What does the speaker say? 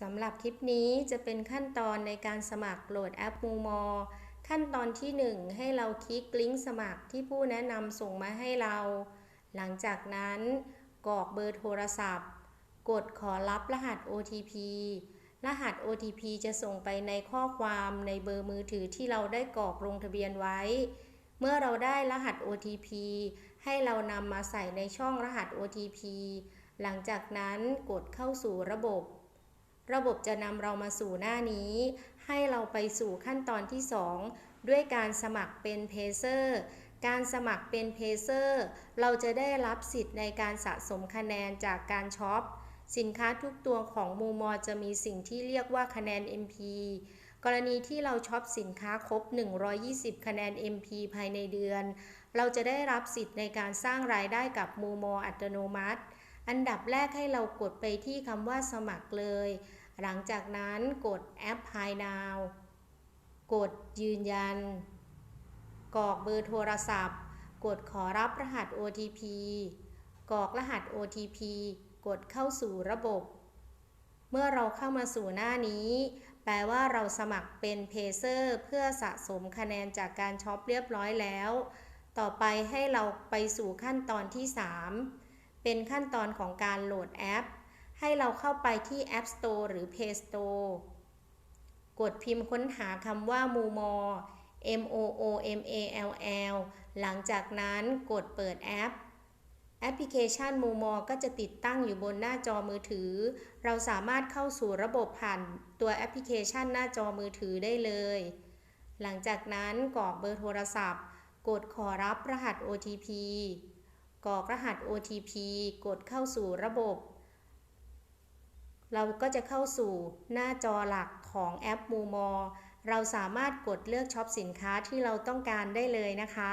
สำหรับคลิปนี้จะเป็นขั้นตอนในการสมัครโหลดแอปมูมอขั้นตอนที่ 1 ให้เราคลิกลิงก์สมัครที่ผู้แนะนำส่งมาให้เรา หลังจากนั้นกรอกเบอร์โทรศัพท์ กดขอรับรหัส OTP รหัส OTP จะส่งไปในข้อความในเบอร์มือถือที่เราได้กรอกลงทะเบียนไว้ เมื่อเราได้รหัส OTP ให้เรานำมาใส่ในช่องรหัส OTP หลังจากนั้นกดเข้าสู่ระบบ ระบบจะนำเรามาสู่หน้านี้ ให้เราไปสู่ขั้นตอนที่ 2 ด้วยการสมัครเป็นเพเซอร์การสมัครเป็นเพเซอร์ เราจะได้รับสิทธิ์ในการสะสมคะแนนจากการช็อป สินค้าทุกตัวของมูมอจะมีสิ่งที่เรียกว่าคะแนน MP กรณีที่เราช็อปสินค้าครบ 120 คะแนน MP ภายในเดือน เราจะได้รับสิทธิ์ในการสร้างรายได้กับมูมออัตโนมัติ อันดับแรกให้เรากดไปที่คำว่าสมัครเลย หลังจากนั้นกดแอป Hi Now กดยืนยัน กรอกเบอร์โทรศัพท์ กดขอรับรหัส OTP กรอกรหัส OTP กดเข้าสู่ระบบ เมื่อเราเข้ามาสู่หน้านี้ แปลว่าเราสมัครเป็นเพเซอร์เพื่อสะสมคะแนนจากการช็อปเรียบร้อยแล้ว ต่อไปให้เราไปสู่ขั้นตอนที่ 3 เป็นขั้นตอนของการโหลดแอป ให้เราเข้าไปที่ App Store หรือ Play Store กดพิมพ์ค้นหาคำว่า m o m o M O O M A L L หลังจากนั้นกดเปิดแอป แอปพลิเคชัน m o m o ก็จะติดตั้งอยู่บนหน้าจอมือถือ เราสามารถเข้าสู่ระบบผ่านตัวแอปพลิเคชันหน้าจอมือถือได้เลย หลังจากนั้นกรอกเบอร์โทรศัพท์ กดขอรับรหัส OTP กรอกรหัส OTP กดเข้าสู่ระบบ เราก็จะเข้าสู่หน้าจอหลักของแอปมูมอเราสามารถกดเลือกช็อปสินค้าที่เราต้องการได้เลยนะคะ